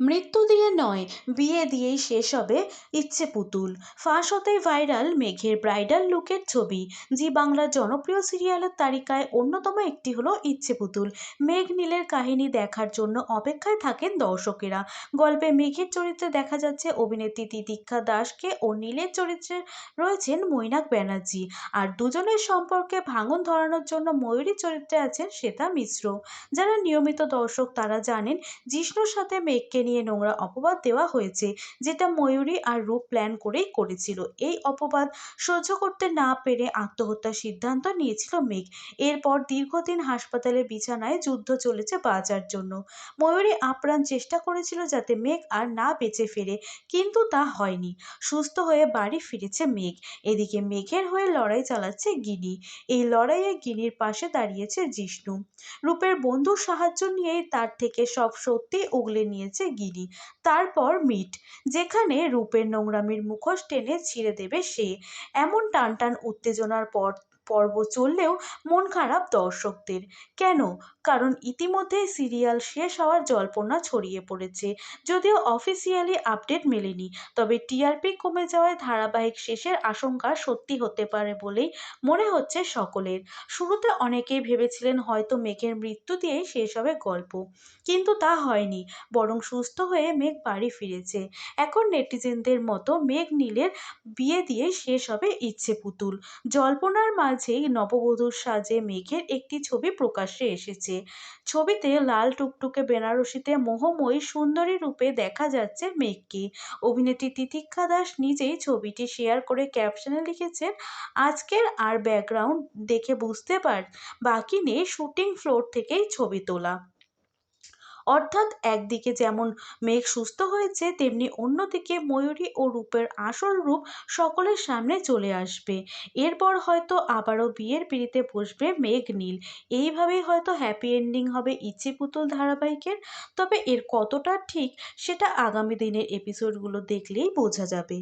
মৃত্যু দিয়ে নয়, বিয়ে দিয়েই শেষ হবে ইচ্ছে পুতুল। ফাঁস হতেই ভাইরাল মেঘের ব্রাইডাল লুকের ছবি জি বাংলার জনপ্রিয় সিরিয়ালের তালিকায় অন্যতম একটি হলো ইচ্ছে পুতুল। মেঘ নীলের কাহিনী দেখার জন্য অপেক্ষায় থাকেন দর্শকেরা। গল্পে মেঘের চরিত্রে দেখা যাচ্ছে অভিনেত্রী তিতিক্ষা দাসকে ও নীলের চরিত্রে রয়েছেন মৈনাক ব্যানার্জি। আর দুজনের সম্পর্কে ভাঙন ধরানোর জন্য ময়ূরী চরিত্রে আছেন শ্বেতা মিশ্র। যারা নিয়মিত দর্শক তারা জানেন, জিষ্ণুর সাথে মেঘকে নিয়ে নোংরা অপবাদ দেওয়া হয়েছে, যেটা ময়ূরী আর রূপ প্ল্যান করেই করেছিল। এই অপবাদ সহ্য করতে না পেরে আত্মহত্যার সিদ্ধান্ত নিয়েছিল মেঘ। এরপর দীর্ঘদিন হাসপাতালে বিছানায় যুদ্ধ চলেছে বাঁচার জন্য। ময়ূরী আপ্রাণ চেষ্টা করেছিল যাতে মেঘ আর না বেঁচে ফেরে, কিন্তু তা হয়নি। সুস্থ হয়ে বাড়ি ফিরেছে মেঘ। এদিকে মেঘের হয়ে লড়াই চালাচ্ছে গিনি। এই লড়াইয়ে গিনির পাশে দাঁড়িয়েছে জিষ্ণু। রূপের বন্ধুর সাহায্য নিয়েই তার থেকে সব সত্যি উগলে নিয়েছে গিনি। তারপর মিট, যেখানে রূপের নোংরামির মুখোশ টেনে ছিঁড়ে দেবে সে। এমন টানটান উত্তেজনার পর পর্ব চললেও মন খারাপ দর্শকদের। কেন? কারণ ইতিমধ্যেই সিরিয়াল শেষ হওয়ার জল্পনা ছড়িয়ে পড়েছে। যদিও অফিসিয়ালি আপডেট মেলেনি, তবে টিআরপি কমে যাওয়ায় ধারাবাহিক শেষের আশঙ্কা সত্যি হতে পারে বলেই মনে হচ্ছে সকলের। শুরুতে অনেকেই ভেবেছিলেন হয়তো মেঘের মৃত্যু দিয়েই শেষ হবে গল্প, কিন্তু তা হয়নি, বরং সুস্থ হয়ে মেঘ বাড়ি ফিরেছে। এখন নেটিজেনদের মতো মেঘ নীলের বিয়ে দিয়ে শেষ হবে ইচ্ছে পুতুল। জল্পনার মাঝেই নববধূর সাজে মেঘের একটি ছবি প্রকাশ্যে এসেছে। ছবিতে লাল টুকটুকে বেনারসিতে মোহময়ী সুন্দরী রূপে দেখা যাচ্ছে মেঘকে। অভিনেত্রী তিতিক্ষা দাস নিজেই ছবিটি শেয়ার করে ক্যাপশনে লিখেছেন, আজকের আর ব্যাকগ্রাউন্ড দেখে বুঝতে পার, বাকি নেই শুটিং ফ্লোর থেকেই ছবি তোলা। অর্থাৎ একদিকে যেমন মেঘ সুস্থ হয়েছে, তেমনি অন্যদিকে ময়ূরী ও রূপের আসল রূপ সকলের সামনে চলে আসবে। এরপর হয়তো আবারও বিয়ের পিড়িতে বসবে মেঘ নীল। এইভাবেই হয়তো হ্যাপি এন্ডিং হবে ইচ্ছে পুতুল ধারাবাহিকের। তবে এর কতটা ঠিক, সেটা আগামী দিনের এপিসোডগুলো দেখলেই বোঝা যাবে।